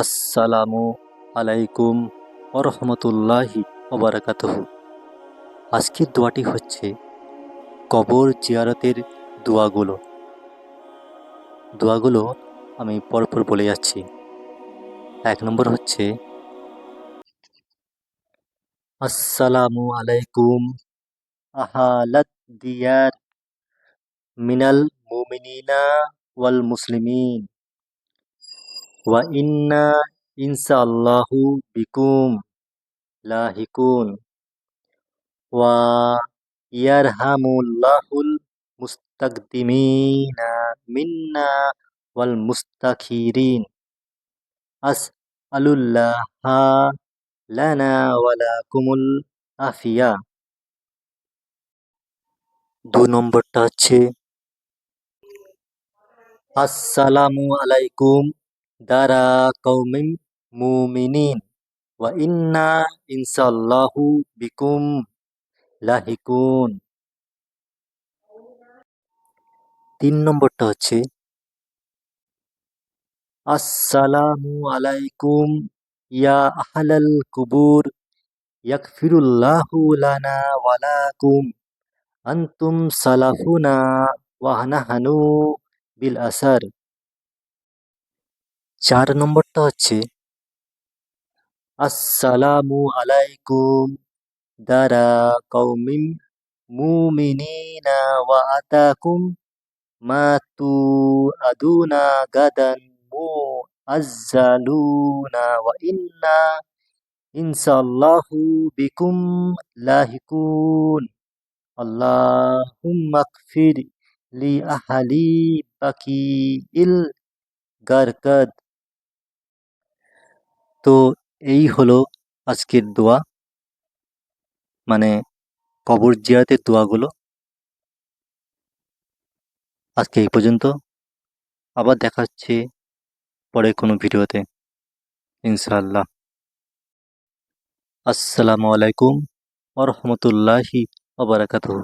আসসালামু আলাইকুম ওরহমতুল্লাহি ওবরাকাতুহু। আজকের দোয়াটি হচ্ছে কবর জিয়ারতের দোয়াগুলো। দোয়াগুলো আমি পরপর বলে যাচ্ছি। এক নম্বর হচ্ছে, আসসালামু আলাইকুম আহালাত দিয়ার মিনাল মুমিনিনা ওয়াল মুসলিমিন। ওয়া ইন্না ইনশাআল্লাহু বিকুম লাহিকুন ওয়া ইয়ারহামুল্লাহুল মুস্তাকদিমিনা মিন্না ওয়াল মুস্তাখিরিন আস আলুল্লাহা লানা ওয়ালাকুমুল আফিয়া দু নম্বরটা হচ্ছে আসসালামু আলাইকুম দারা কৌমিন মুমিনিন ওয়া ইন্না ইনশাআল্লাহু বিকুম লাহিকুন তিন নম্বরটা হচ্ছে, আসসালামু আলাইকুম, ইয়া আহলাল কুবুর, ইয়াগফিরুল্লাহু লানা ওয়া লাকুম, আনতুম সালাফুনা বিল আসার। চার নম্বরটা হচ্ছে, আসসালামু আলাইকুম দারা কৌমিম মুমিনিনা ওয়া আতাকুম মা আদুনা গাদান মু আজ্জালুনা ওয়া ইন্না ইনশাআল্লাহু বিকুম লাহিকুন। আল্লাহুম্মা গফির লি আহলি বাকিইল গারকাদ তো এই হলো আজকের দোয়া। মানে কবর জিয়ারতের দোয়াগুলো। আজকে এই পর্যন্ত। আবার দেখা হচ্ছে পরে কোনো ভিডিওতে। ইনশাআল্লাহ। আসসালামু আলাইকুম ওরহমতুল্লাহি ওবরাকাতুহু